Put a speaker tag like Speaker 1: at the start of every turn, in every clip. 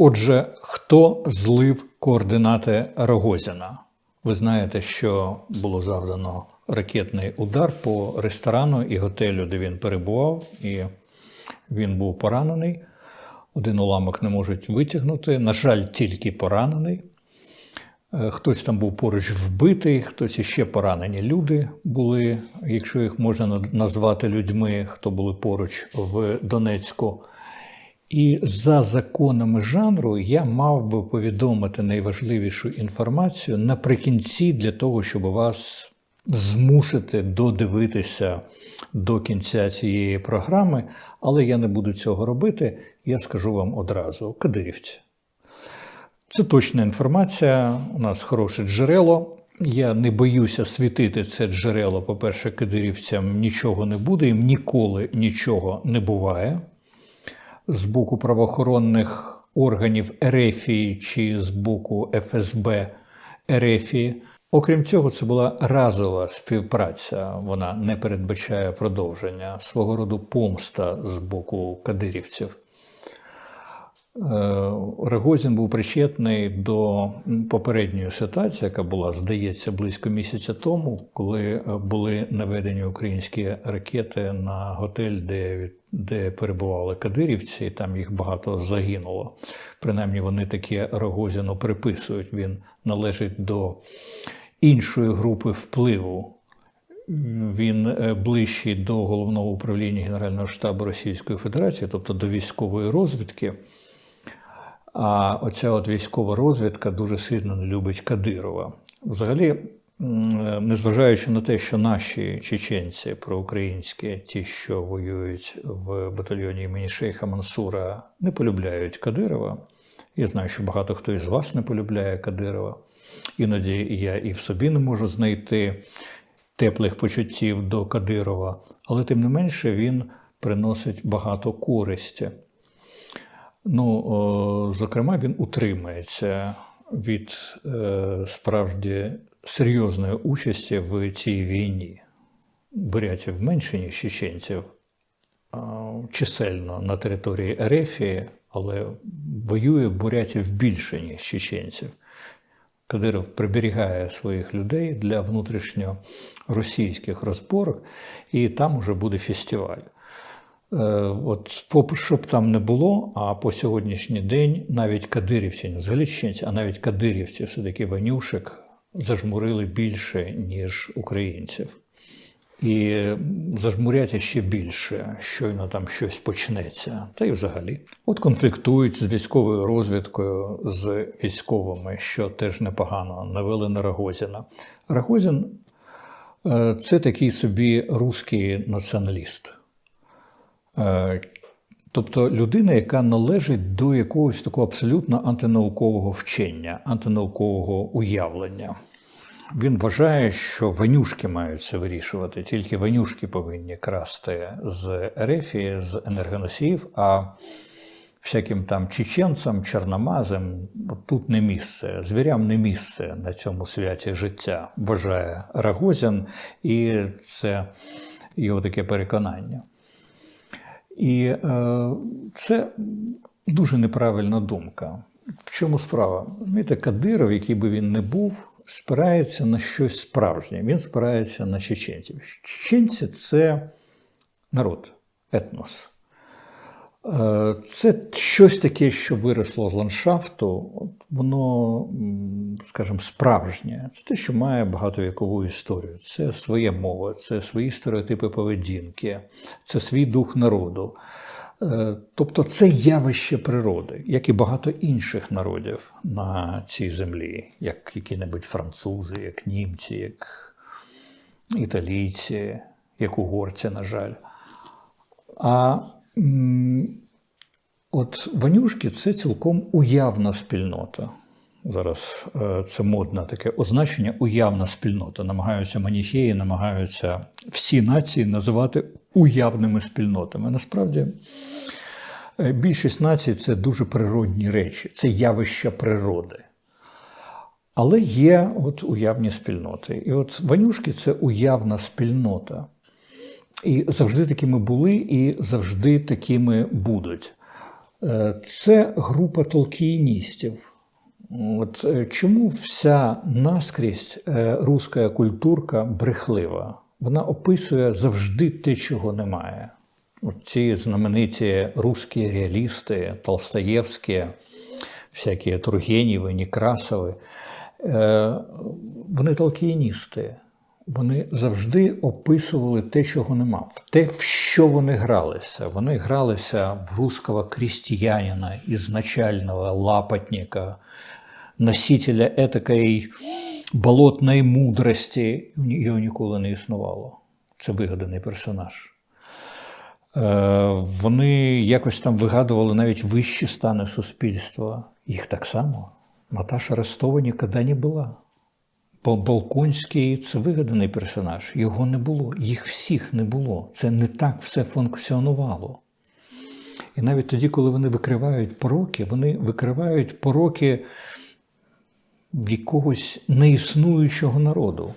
Speaker 1: Отже, хто злив координати Рогозіна? Ви знаєте, що було завдано ракетний удар по ресторану і готелю, де він перебував, і він був поранений. Один уламок не можуть витягнути. На жаль, тільки поранений. Е, Хтось там був поруч вбитий, хтось іще поранені люди були, якщо їх можна назвати людьми, хто були поруч в Донецьку. І за законами жанру я мав би повідомити найважливішу інформацію наприкінці для того, щоб вас змусити додивитися до кінця цієї програми, але я не буду цього робити. Я скажу вам одразу: Кадирівці. Це точна інформація. У нас хороше джерело. Я не боюся світити це джерело. По-перше, кадирівцям нічого не буде, їм ніколи нічого не буває. З боку правоохоронних органів Ерефії чи з боку ФСБ Ерефії. Окрім цього, це була разова співпраця. Вона не передбачає продовження свого роду помста з боку кадирівців. Е, Рогозін був причетний до попередньої ситуації, яка була, здається, близько місяця тому, коли були наведені українські ракети на готель, де, від- де перебували кадирівці, і там їх багато загинуло. Принаймні, вони таке Рогозіну приписують. Він належить до іншої групи впливу. Він е, ближчий до головного управління Генерального штабу Російської Федерації, тобто до військової розвідки. А оця от військова розвідка дуже сильно не любить Кадирова. Взагалі, незважаючи на те, що наші чеченці проукраїнські, ті, що воюють в батальйоні імені Шейха Мансура, не полюбляють Кадирова. Я знаю, що багато хто із вас не полюбляє Кадирова. Іноді я і в собі не можу знайти теплих почуттів до Кадирова, але тим не менше він приносить багато користі. Ну, зокрема, він утримається від е, справді серйозної участі в цій війні. Бурятів менше, ніж чеченців, чисельно на території Ерефії, але воює бурятів більше, ніж чеченців. Кадиров приберігає своїх людей для внутрішньоросійських розборок, і там уже буде фестиваль. Е, От поп- що б там не було, а по сьогоднішній день навіть кадирівці, не взагалі чеченці, а навіть кадирівці, все-таки Ванюшек зажмурили більше, ніж українців. І зажмурять ще більше, щойно там щось почнеться. Та й взагалі. От конфліктують з військовою розвідкою, з військовими, що теж непогано, навели на Рагозіна. Рагозін е, це такий собі руський націоналіст. Тобто людина, яка належить до якогось такого абсолютно антинаукового вчення, антинаукового уявлення. Він вважає, що ванюшки мають це вирішувати, тільки ванюшки повинні красти з Ерефії, з енергоносіїв, а всяким там чеченцям, чорномазам тут не місце, звірям не місце на цьому святі життя, вважає Рагозін, і це його таке переконання. І е, це дуже неправильна думка. В чому справа? Знаєте, Кадиров, який би він не був, спирається на щось справжнє. Він спирається на чеченців. Чеченці це народ, етнос. Е, Це щось таке, що виросло з ландшафту, воно, скажімо, справжнє. Це те, що має багатовікову історію. Це своя мова, це свої стереотипи поведінки, це свій дух народу. Е, Тобто це явище природи, як і багато інших народів на цій землі, як які-небудь французи, як німці, як італійці, як угорці, на жаль. А от Ванюшки це цілком уявна спільнота. Зараз е, це модне таке означення уявна спільнота. Намагаються маніхеї, намагаються всі нації називати уявними спільнотами. Насправді, е, більшість націй це дуже природні речі, це явища природи. Але є от уявні спільноти. І от Ванюшки це уявна спільнота. І завжди такими були, і завжди такими будуть. Е, Це група толкіїністів. От е, чому вся наскрізь е, руська культурка брехлива? Вона описує завжди те, чого немає. От ці знамениті русські реалісти, Толстоєвські, всякі Тургенєви, Некрасови, вони толкіїністи. Вони завжди описували те, чого нема, те, в що вони гралися. Вони гралися в русского крестьянина, ізначального лапотника, носителя етакої болотної мудрості. Його ніколи не існувало. Це вигаданий персонаж. Е, Вони якось там вигадували навіть вищі стани суспільства. Їх так само. Наташа Ростова ніколи не була. Бо Балконський це вигаданий персонаж. Його не було, їх всіх не було. Це не так все функціонувало. І навіть тоді, коли вони викривають пороки, вони викривають пороки якогось неіснуючого народу.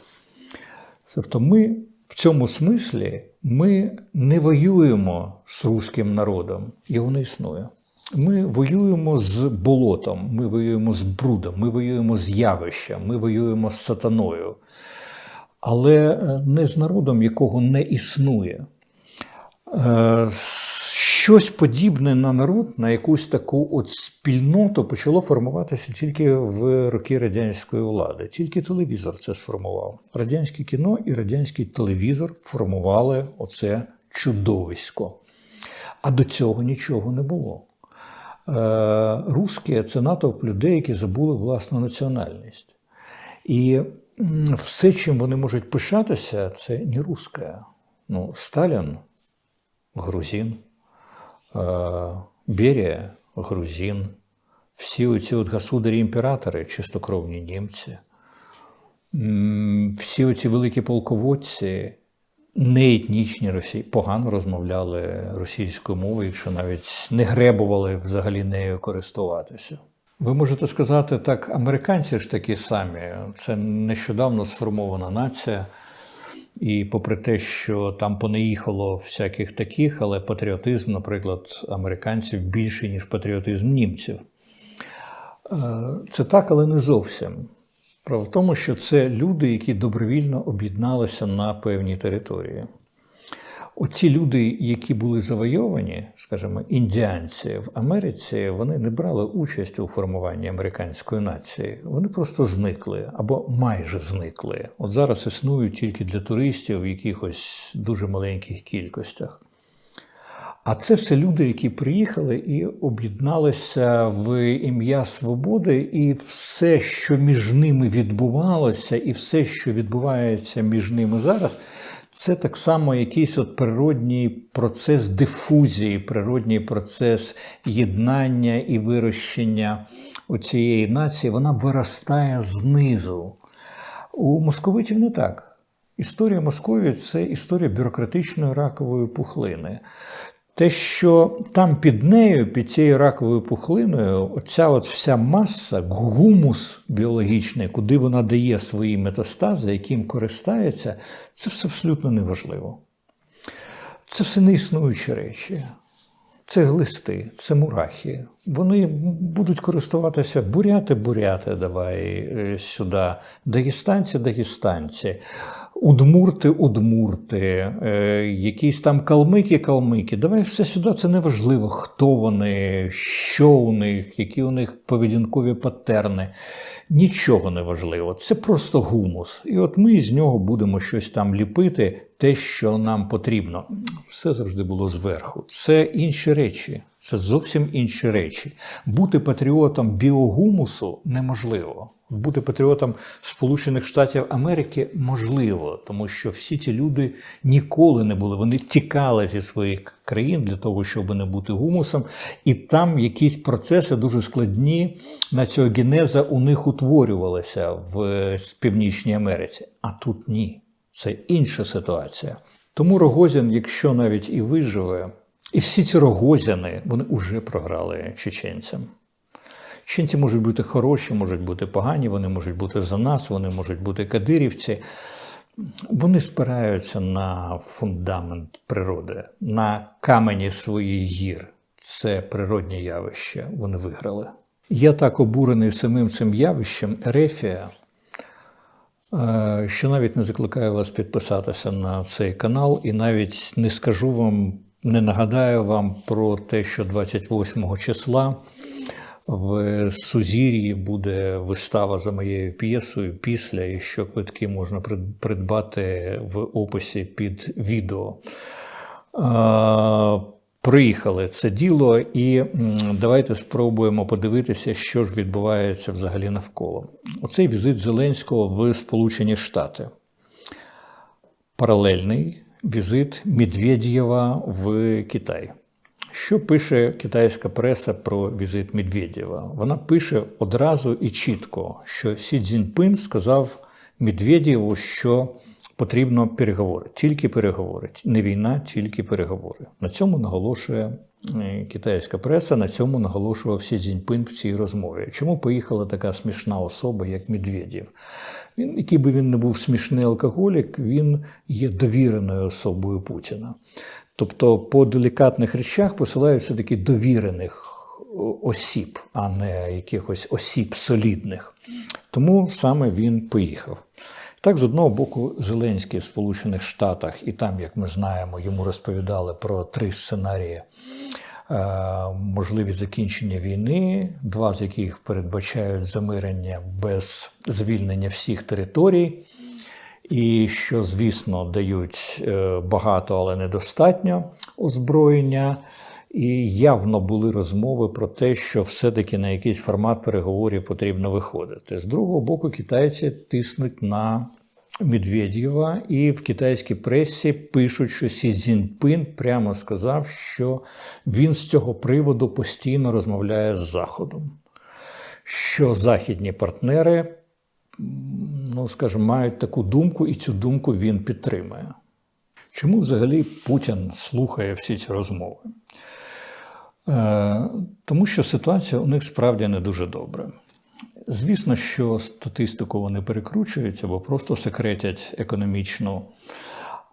Speaker 1: Тобто ми в цьому смислі ми не воюємо з руським народом, його не існує. Ми воюємо з болотом, ми воюємо з брудом, ми воюємо з явищем, ми воюємо з сатаною, але е, не з народом, якого не існує. Е, Щось подібне на народ, на якусь таку от спільноту почало формуватися тільки в роки радянської влади. Тільки телевізор це сформував. Радянське кіно і радянський телевізор формували оце чудовисько. А до цього нічого не було. Е, Русські це натовп людей, які забули власну національність. І все, чим вони можуть пишатися, це не русське. Ну, Сталін грузин, е, Берія грузин, всі оці от государі-імператори, чистокровні німці, всі оці великі полководці, неетнічні росії, погано розмовляли російською мовою, якщо навіть не гребували взагалі нею користуватися. Ви можете сказати, так, американці ж такі самі. Це нещодавно сформована нація. І попри те, що там понаїхало всяких таких, але патріотизм, наприклад, американців більший, ніж патріотизм німців. Е, Це так, але не зовсім. Справа в тому, що це люди, які добровільно об'єдналися на певній території. Оці люди, які були завойовані, скажімо, індіанці в Америці, вони не брали участь у формуванні американської нації. Вони просто зникли або майже зникли. От зараз існують тільки для туристів в якихось дуже маленьких кількостях. А це все люди, які приїхали і об'єдналися в ім'я свободи, і все, що між ними відбувалося, і все, що відбувається між ними зараз, це так само якийсь от природній процес дифузії, природній процес єднання і вирощення цієї нації. Вона виростає знизу. У московитів не так. Історія Московії це історія бюрократичної ракової пухлини. Те, що там під нею, під цією раковою пухлиною, оця от вся маса, гумус біологічний, куди вона дає свої метастази, яким користається, це все абсолютно неважливо. Це все неіснуючі речі. Це глисти, це мурахи. Вони будуть користуватися буряти, буряти, давай е, сюди, дагестанці, дагестанці, удмурти, удмурти, е, якісь там калмики, калмики. Давай все сюди, це не важливо, хто вони, що у них, які у них поведінкові патерни. Нічого не важливо, це просто гумус. І от ми з нього будемо щось там ліпити, те, що нам потрібно. Все завжди було зверху. Це інші речі, це зовсім інші речі. Бути патріотом біогумусу неможливо. Бути патріотом Сполучених Штатів Америки можливо, тому що всі ці люди ніколи не були. Вони тікали зі своїх країн для того, щоб не бути гумусом, і там якісь процеси дуже складні націогенеза у них утворювалися в Північній Америці. А тут ні. Це інша ситуація. Тому Рогозін, якщо навіть і виживе, і всі ці Рогозяни, вони вже програли чеченцям. Чеченці можуть бути хороші, можуть бути погані, вони можуть бути за нас, вони можуть бути кадирівці. Вони спираються на фундамент природи, на камені своїх гір. це природнє явище, вони виграли. Я так обурений самим цим явищем Ерефія, е, що навіть не закликаю вас підписатися на цей канал, і навіть не скажу вам, не нагадаю вам про те, що 28 числа в Сузір'ї буде вистава за моєю п'єсою після, і що квитки можна придбати в описі під відео. Приїхали це діло, і давайте спробуємо подивитися, що ж відбувається взагалі навколо. Оцей візит Зеленського в Сполучені Штати. Паралельний візит Медведєва в Китай. Що пише китайська преса про візит Медведєва? Вона пише одразу і чітко, що Сі Цзіньпин сказав Медведєву, що потрібно переговори, тільки переговори, не війна, тільки переговори. На цьому наголошує е, китайська преса, на цьому наголошував Сі Цзіньпин в цій розмові. Чому поїхала така смішна особа, як Медведєв? Він, який би він не був смішний алкоголік, він є довіреною особою Путіна. Тобто по делікатних речах посилаються такі довірених осіб, а не якихось осіб солідних. Тому саме він поїхав. Так, з одного боку, Зеленський в Сполучених Штатах, і там, як ми знаємо, йому розповідали про три сценарії можливі закінчення війни, два з яких передбачають замирення без звільнення всіх територій, і що, звісно, дають е, багато, але недостатньо озброєння. І явно були розмови про те, що все-таки на якийсь формат переговорів потрібно виходити. З другого боку, китайці тиснуть на Медведєва, і в китайській пресі пишуть, що Сі Цзіньпин прямо сказав, що він з цього приводу постійно розмовляє з Заходом, що західні партнери, ну скажімо, мають таку думку, і цю думку він підтримує. Чому взагалі Путін слухає всі ці розмови? Е, Тому що ситуація у них справді не дуже добра. Звісно, що статистику вони перекручують або просто секретять економічну.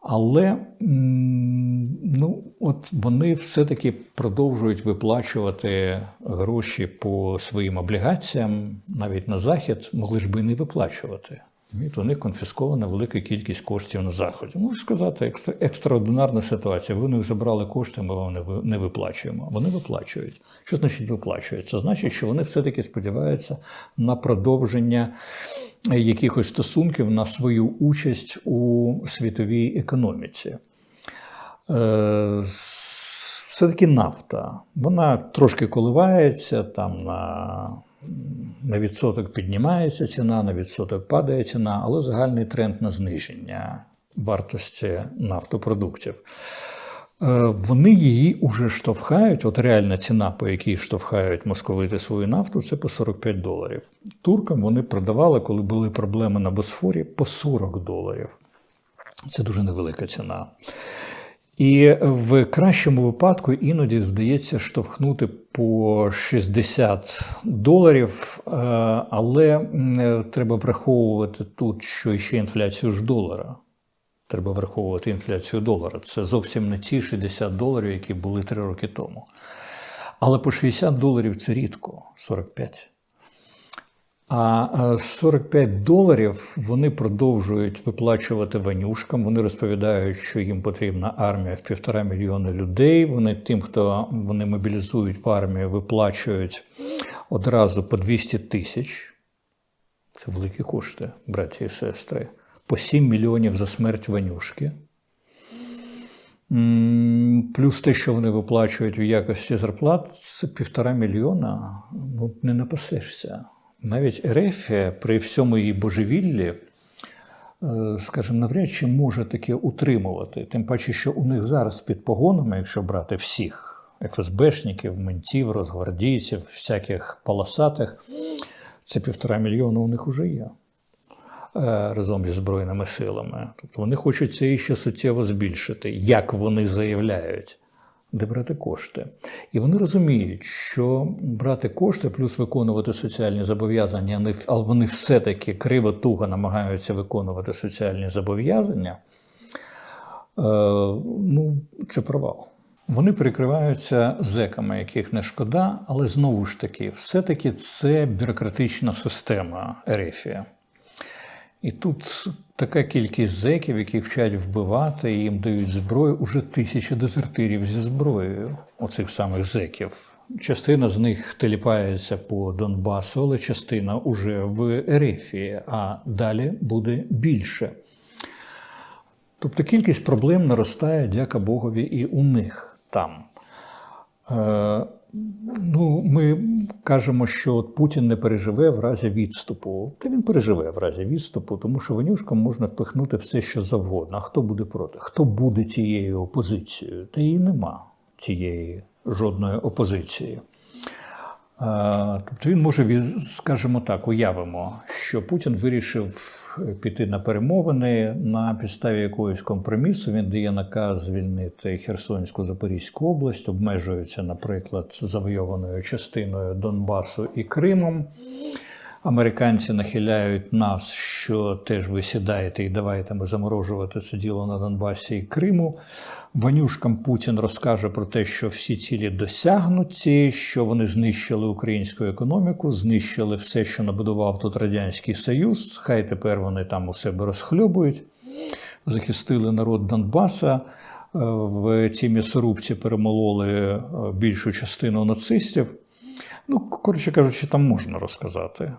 Speaker 1: Але ну, от вони все-таки продовжують виплачувати гроші по своїм облігаціям, навіть на захід, могли ж би і не виплачувати. Розумієте, У них конфіскована велика кількість коштів на заході. Можу сказати, екстра, екстраординарна ситуація. Ви у них забрали кошти, ми вам не, ви- не виплачуємо. Вони виплачують. Що значить виплачують? Це значить, що вони все-таки сподіваються на продовження е, якихось стосунків на свою участь у світовій економіці. Е, Все-таки нафта. Вона трошки коливається там на на відсоток піднімається ціна, на відсоток падає ціна, але загальний тренд на зниження вартості нафтопродуктів. Е, Вони її уже штовхають. От реальна ціна, по якій штовхають московити свою нафту, це по 45 доларів. Туркам вони продавали, коли були проблеми на Босфорі, по 40 доларів. Це дуже невелика ціна. І в кращому випадку іноді вдається штовхнути по 60 доларів, е, але треба враховувати тут, що ще інфляцію ж долара. Треба враховувати інфляцію долара. Це зовсім не ті 60 доларів, які були три роки тому. Але по 60 доларів це рідко 45. А е, 45 доларів вони продовжують виплачувати ванюшкам. Вони розповідають, що їм потрібна армія в півтора мільйони людей. Вони тим, хто вони мобілізують в армію, виплачують одразу по 200 тисяч. Це великі кошти, браті і сестри. По 7 мільйонів за смерть ванюшки. Плюс те, що вони виплачують в якості зарплат, це півтора мільйона. Ну, не напасешся. Навіть Ерефія при всьому її божевіллі, е, скажімо, навряд чи може таке утримувати. Тим паче, що у них зараз під погонами, якщо брати всіх ФСБшників, ментів, розгвардійців, всяких полосатих, це півтора мільйона у них вже є е, разом зі Збройними силами. Тобто вони хочуть це іще суттєво збільшити, як вони заявляють, де брати кошти. І вони розуміють, що брати кошти плюс виконувати соціальні зобов'язання, але вони все-таки криво туго намагаються виконувати соціальні зобов'язання. Е, ну, це провал. Вони прикриваються зеками, яких не шкода, але знову ж таки, все-таки це бюрократична система Ерефія. І тут така кількість зеків, які вчать вбивати, їм дають зброю, уже тисяча дезертирів зі зброєю, оцих самих зеків. Частина з них теліпається по Донбасу, але частина уже в Ерефії, а далі буде більше. Тобто кількість проблем наростає, дяка Богові, і у них там. Ну, ми кажемо, що от Путін не переживе в разі відступу. Та він переживе в разі відступу, тому що винюшком можна впихнути все, що завгодно. А хто буде проти? Хто буде цією опозицією? Та її нема цієї жодної опозиції. Е, Тобто він може, скажімо так, уявимо, що Путін вирішив піти на перемовини на підставі якогось компромісу. Він дає наказ звільнити Херсонську Запорізьку область, обмежується, наприклад, завойованою частиною Донбасу і Кримом. Американці нахиляють нас, що теж ви сідаєте і давайте ми заморожувати це діло на Донбасі і Криму. Ванюшкам Путін розкаже про те, що всі цілі досягнуті, що вони знищили українську економіку, знищили все, що набудував тут Радянський Союз. Хай тепер вони там у себе розхльобують, захистили народ Донбаса. Е, В цій м'ясорубці перемололи е, більшу частину нацистів. Ну, коротше кажучи, там можна розказати.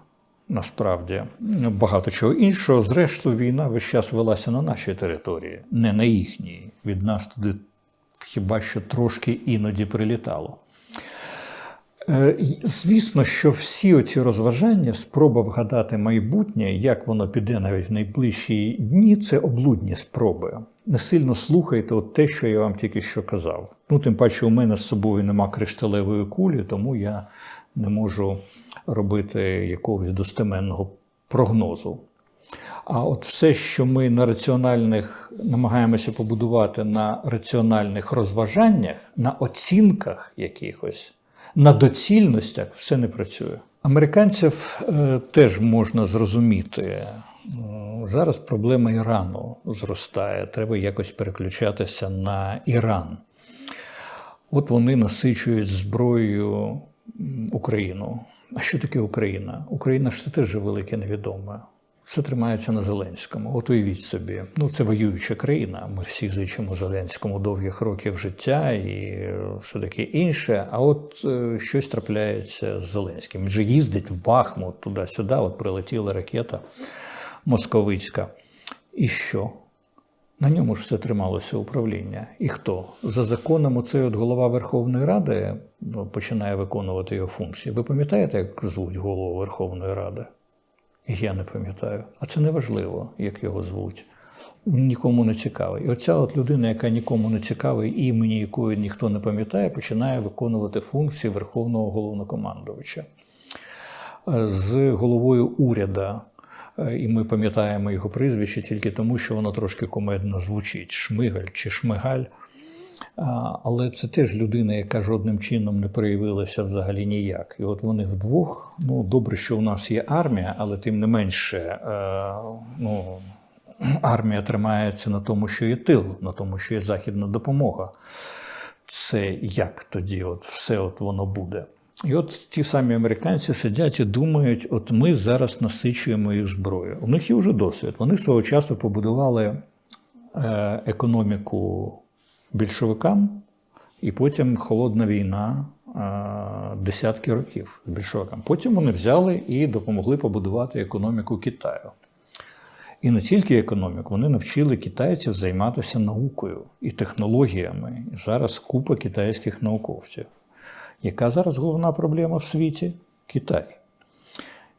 Speaker 1: Насправді багато чого іншого. Зрештою, війна весь час велася на нашій території, не на їхній. Від нас туди хіба що трошки іноді прилітало. Е, Звісно, що всі оці розважання, спроба вгадати майбутнє, як воно піде навіть в найближчі дні, це облудні спроби. Не сильно слухайте от те, що я вам тільки що казав. Ну, тим паче, у мене з собою нема кришталевої кулі, тому я не можу робити якогось достеменного прогнозу. А от все, що ми на раціональних намагаємося побудувати на раціональних розважаннях, на оцінках якихось, на доцільностях, все не працює. Американців е, теж можна зрозуміти. Зараз проблема Ірану зростає. Треба якось переключатися на Іран. От вони насичують зброєю Україну. А що таке Україна? Україна ж це теж велике невідоме. Все тримається на Зеленському. От уявіть собі, ну це воююча країна. Ми всі зичимо Зеленському довгих років життя і е, все таке інше. А от е, щось трапляється з Зеленським. Він же їздить в Бахмут туди-сюди. От прилетіла ракета московицька. І що? На ньому ж все трималося управління. І хто? За законом, оцей от голова Верховної Ради ну, починає виконувати його функції. Ви пам'ятаєте, як звуть голову Верховної Ради? Я не пам'ятаю. А це не важливо, як його звуть. Нікому не цікавий. І оця от людина, яка нікому не цікава, імені якої ніхто не пам'ятає, починає виконувати функції Верховного головнокомандувача. З головою уряду, е, і ми пам'ятаємо його прізвище тільки тому, що воно трошки комедно звучить: Шмигаль чи Шмигаль. Але це теж людина, яка жодним чином не проявилася взагалі ніяк. І от вони вдвох. Ну, добре, що у нас є армія, але тим не менше, е, ну, армія тримається на тому, що є тил, на тому, що є західна допомога. Це як тоді от все от воно буде? І от ті самі американці сидять і думають: от ми зараз насичуємо їх зброю. У них є вже досвід. Вони свого часу побудували е, економіку більшовикам, і потім холодна війна е, десятки років з більшовикам. Потім вони взяли і допомогли побудувати економіку Китаю. І не тільки економіку, вони навчили китайців займатися наукою і технологіями. І зараз купа китайських науковців. Яка зараз головна проблема в світі? Китай.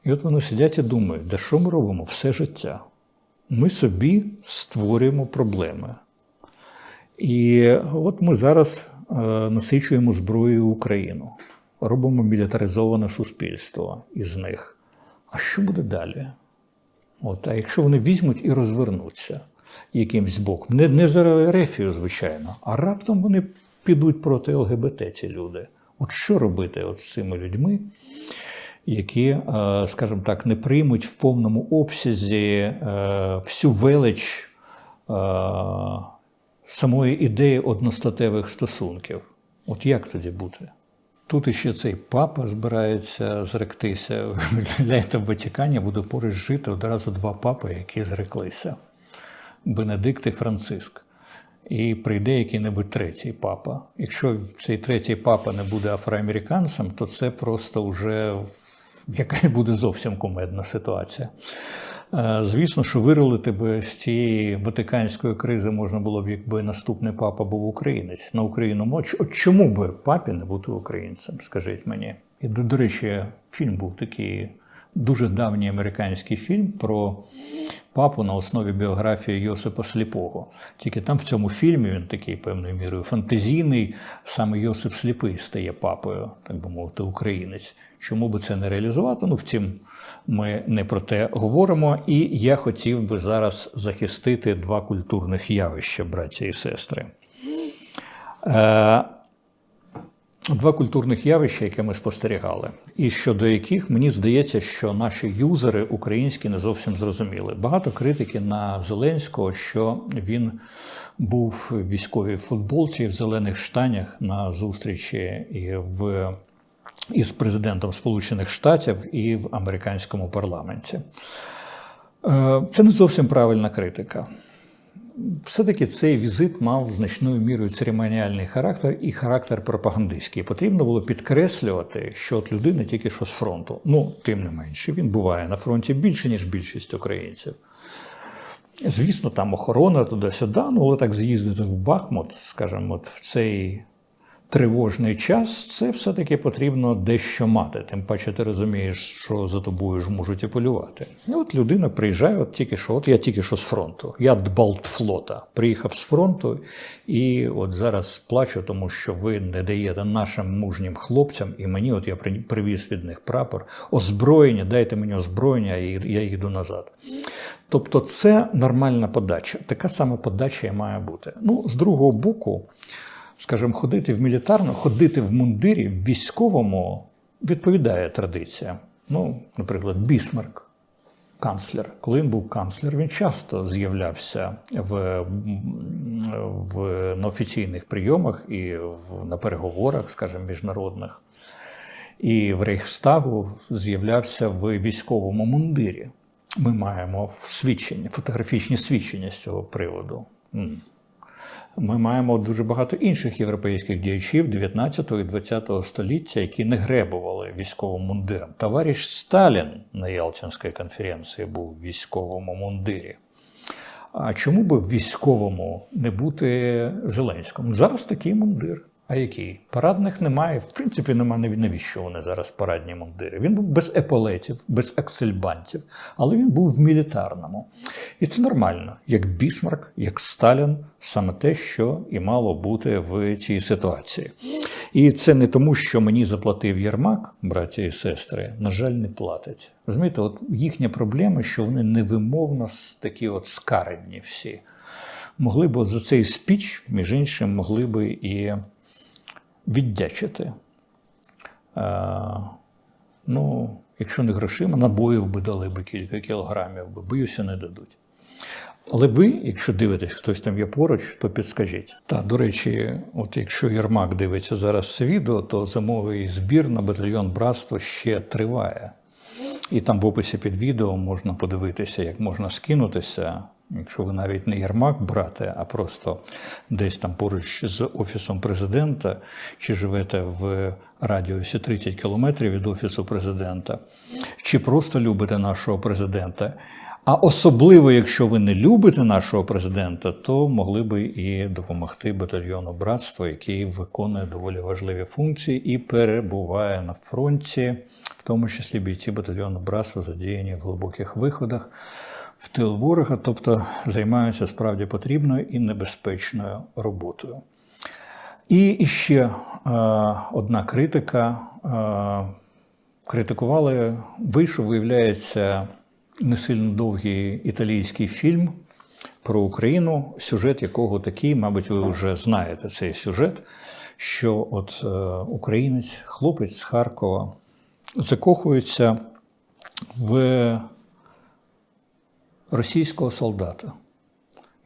Speaker 1: І от вони сидять і думають, де що ми робимо все життя? Ми собі створюємо проблеми. І от ми зараз е, насичуємо зброєю Україну, робимо мілітаризоване суспільство із них. А що буде далі? От, а якщо вони візьмуть і розвернуться якимсь боком, не, не за рефію, звичайно, а раптом вони підуть проти ЛГБТ, ці люди. От що робити от з цими людьми, які, е, скажімо так, не приймуть в повному обсязі е, всю велич, е, самої ідеї одностатевих стосунків. От як тоді бути? Тут іще цей папа збирається зректися. В Ватикані буде поруч жити одразу два папи, які зреклися: Бенедикт і Франциск. І прийде який-небудь третій папа. Якщо цей третій папа не буде афроамериканцем, то це просто вже якась буде зовсім кумедна ситуація. Е, Звісно, що вирулити би з цієї ватиканської кризи можна було б, якби наступний папа був українець на Україну. От чому би папі не бути українцем? Скажіть мені. І до речі, фільм був такий дуже давній американський фільм про папу на основі біографії Йосипа Сліпого. Тільки там в цьому фільмі він такий певною мірою фантазійний. Саме Йосип Сліпий стає папою, так би мовити, українець. Чому би це не реалізувати? Ну, втім, ми не про те говоримо. І я хотів би зараз захистити два культурних явища, браття і сестри. Е, Два культурних явища, які ми спостерігали, і щодо яких мені здається, що наші юзери українські не зовсім зрозуміли. Багато критики на Зеленського, що він був в військовій футболці в зелених штанях на зустрічі і в із президентом Сполучених Штатів і в американському парламенті. Е, Це не зовсім правильна критика. Все-таки цей візит мав значною мірою церемоніальний характер і характер пропагандистський. Потрібно було підкреслювати, що от людина тільки що з фронту. Ну, тим не менше, він буває на фронті більше, ніж більшість українців. Звісно, там охорона туди-сюди, ну але так з'їздити в Бахмут, скажімо, от в цей тривожний час, це все-таки потрібно дещо мати. Тим паче ти розумієш, що за тобою ж можуть і полювати. І от людина приїжджає, от тільки що, от я тільки що з фронту. Я Балтфлота. Приїхав з фронту, і от зараз плачу, тому що ви не даєте нашим мужнім хлопцям, і мені, от я привіз від них прапор, озброєння, дайте мені озброєння, і я їду назад. Тобто це нормальна подача. Така сама подача і має бути. Ну, з другого боку, скажімо, ходити в мілітарну, ходити в мундирі в військовому відповідає традиція. Ну, наприклад, Бісмарк, канцлер. Коли він був канцлер, він часто з'являвся в, в, на офіційних прийомах і в, на переговорах, скажімо, міжнародних. І в Рейхстагу з'являвся в військовому мундирі. Ми маємо свідчення, фотографічні свідчення з цього приводу. Ми маємо дуже багато інших європейських діячів 19 і 20 століття, які не гребували військовим мундиром. Товариш Сталін на Ялтинській конференції був в військовому мундирі. А чому би військовому не бути Зеленському? Зараз такий мундир. А який? Парадних немає. В принципі, немає навіщо вони зараз парадні мундири. Він був без еполетів, без аксельбантів, але він був в мілітарному. І це нормально, як Бісмарк, як Сталін, саме те, що і мало бути в цій ситуації. І це не тому, що мені заплатив Єрмак, браття і сестри, на жаль, не платить. Розумієте, от їхня проблема, що вони невимовно такі от скарені всі. Могли б за цей спіч, між іншим, могли би і віддячити. А, ну, якщо не грошима, набоїв би дали би кілька кілограмів, би, боюся, не дадуть. Але ви, якщо дивитесь, хтось там є поруч, то підскажіть. Та, до речі, от якщо Єрмак дивиться зараз це відео, то зимовий збір на батальйон братство ще триває. І там в описі під відео можна подивитися, як можна скинутися. Якщо ви навіть не Єрмак брате, а просто десь там поруч з Офісом президента, чи живете в радіусі 30 кілометрів від Офісу президента, чи просто любите нашого президента. А особливо, якщо ви не любите нашого президента, то могли би і допомогти батальйону братства, який виконує доволі важливі функції і перебуває на фронті, в тому числі бійці батальйону братства задіяні в глибоких виходах в тил ворога, тобто займаються справді потрібною і небезпечною роботою. І ще е, одна критика. Е, критикували, вийшов, виявляється, не сильно довгий італійський фільм про Україну, сюжет якого такий, мабуть, ви вже знаєте цей сюжет, що от е, українець, хлопець з Харкова закохується в російського солдата.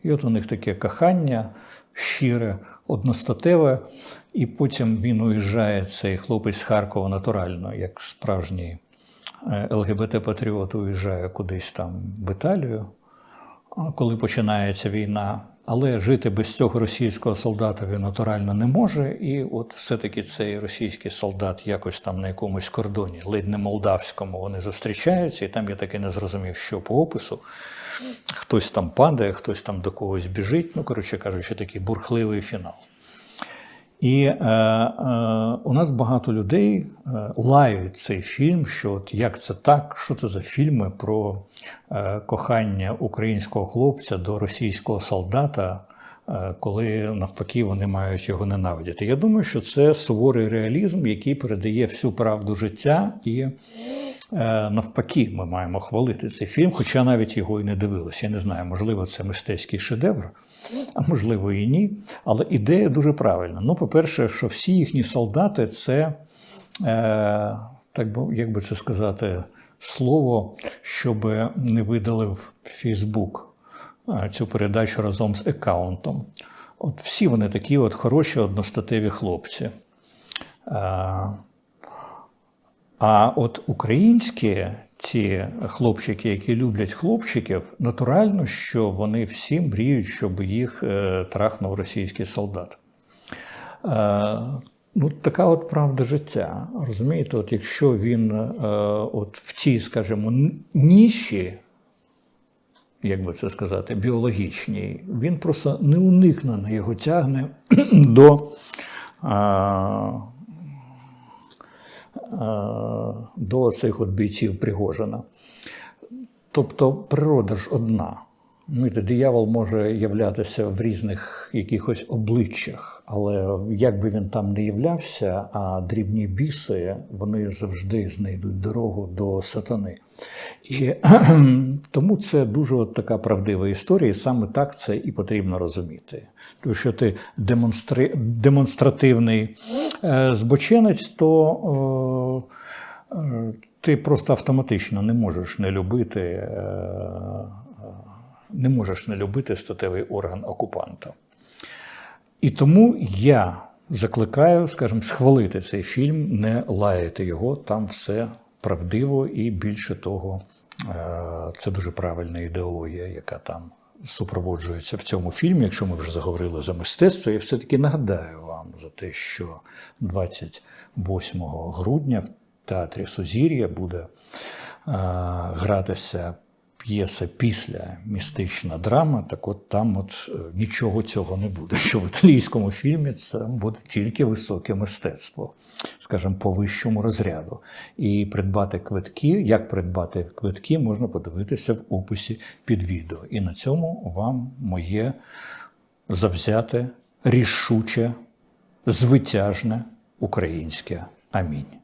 Speaker 1: І от у них таке кохання, щире, одностатеве, і потім він уїжджає, цей хлопець з Харкова натурально, як справжній е, ЛГБТ-патріот уїжджає кудись там в Італію, коли починається війна. Але жити без цього російського солдата він натурально не може. І от все-таки цей російський солдат якось там на якомусь кордоні, ледь не молдавському, вони зустрічаються, і там я таки не зрозумів, що по опису. Хтось там падає, хтось там до когось біжить. Ну, коротше кажучи, такий бурхливий фінал. І е, е, у нас багато людей е, лають цей фільм, що от як це так, що це за фільми про е, кохання українського хлопця до російського солдата, е, коли навпаки вони мають його ненавидіти. Я думаю, що це суворий реалізм, який передає всю правду життя і. Е, Навпаки, ми маємо хвалити цей фільм, хоча навіть його і не дивилися. Я не знаю, можливо, це мистецький шедевр, а можливо і ні. Але ідея дуже правильна. Ну, по-перше, що всі їхні солдати це, е, так би, як би це сказати, слово, щоб не видалив Фейсбук е, цю передачу разом з аккаунтом. От всі вони такі от хороші одностатеві хлопці. А от українські ці хлопчики, які люблять хлопчиків, натурально, що вони всі мріють, щоб їх е, трахнув російський солдат. Е, ну, така от правда життя. Розумієте, от якщо він е, от в цій, скажімо, ніші, як би це сказати, біологічній, він просто неуникнено його тягне до. Е, до цих от бійців Пригожина. Тобто природа ж одна. Диявол може являтися в різних якихось обличчях, але як би він там не являвся, а дрібні біси вони завжди знайдуть дорогу до сатани. І тому це дуже от така правдива історія, і саме так це і потрібно розуміти. Тому що ти демонстри... демонстративний е, збочинець, то е, е, ти просто автоматично не можеш не любити. Е, не можеш не любити статевий орган окупанта. І тому я закликаю, скажімо, схвалити цей фільм, не лаяти його, там все правдиво і більше того, е, це дуже правильна ідеологія, яка там супроводжується в цьому фільмі. Якщо ми вже заговорили за мистецтво, я все-таки нагадаю вам за те, що 28 грудня в театрі Сузір'я буде е, гратися п'єса після містична драма, так от там от е, нічого цього не буде. Що в італійському фільмі це буде тільки високе мистецтво, скажімо, по вищому розряду. І придбати квитки, як придбати квитки, можна подивитися в описі під відео. І на цьому вам моє завзяте, рішуче, звитяжне українське амінь.